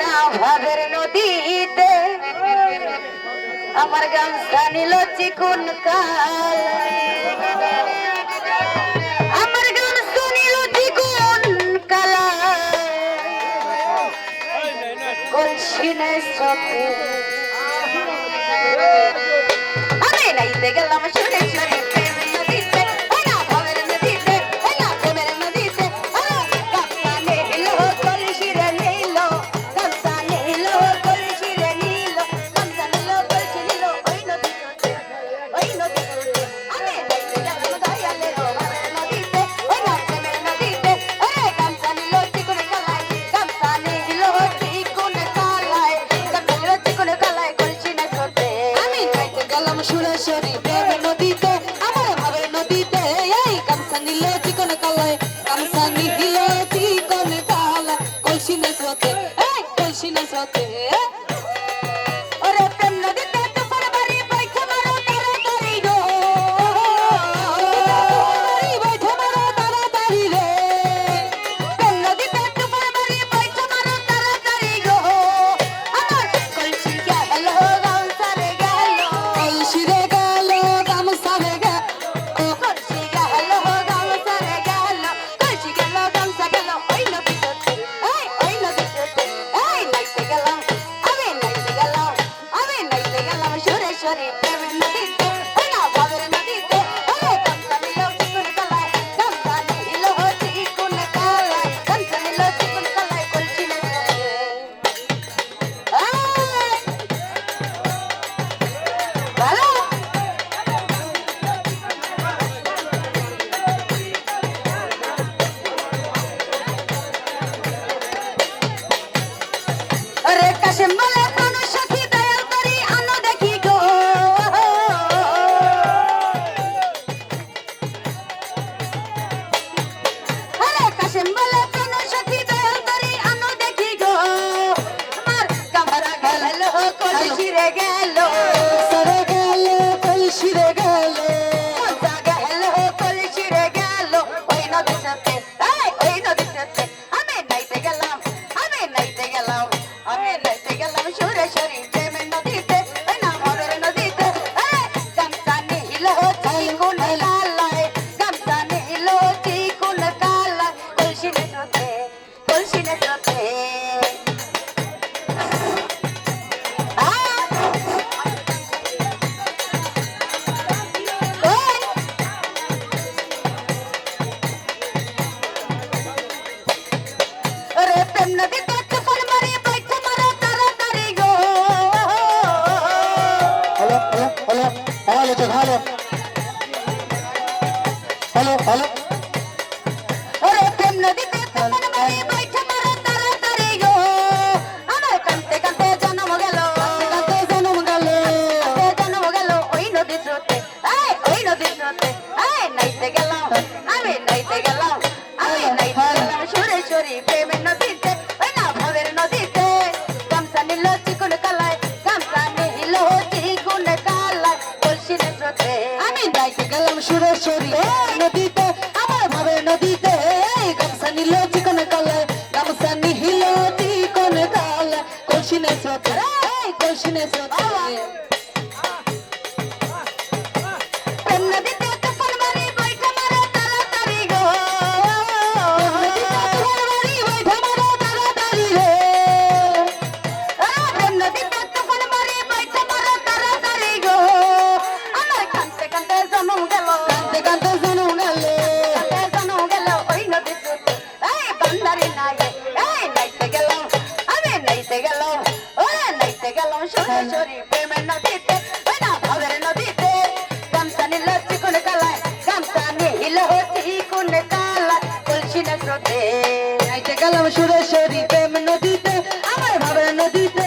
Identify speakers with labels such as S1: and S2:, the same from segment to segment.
S1: না ভাগের নদীতে। আমার গামছা নিল চিকুন কাল। আমার কালা। গেলাম
S2: Sorry. সুরেশ্বরী
S1: গেলাম সরাসরি প্রেমের নদীতে না ভাবের নদীতে গামসা নিল চিকুন কালায় গামসা নিল চিকুন কালায় কলসি না স্রোতে যাইতে গেলাম সুরেশ্বরী প্রেম নদীতে আমার ভাবের নদীতে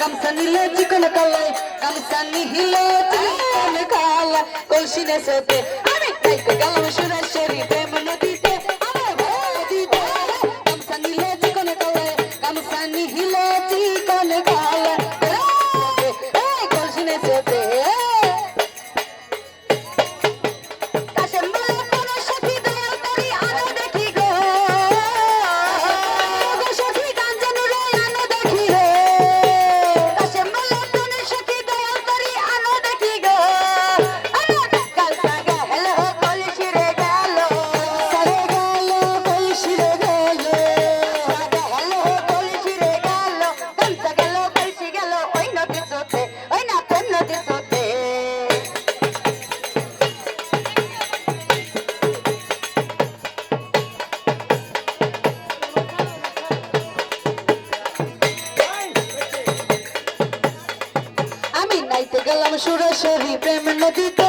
S1: গামসা নিল চিকুন কালায় গামসা নিল চিকুন কালায় কলসি না স্রোতে
S2: আমি যাইতে গেলাম সুরেশ্বরী প্রেম সুরেশ্বরী প্রেম নদীতে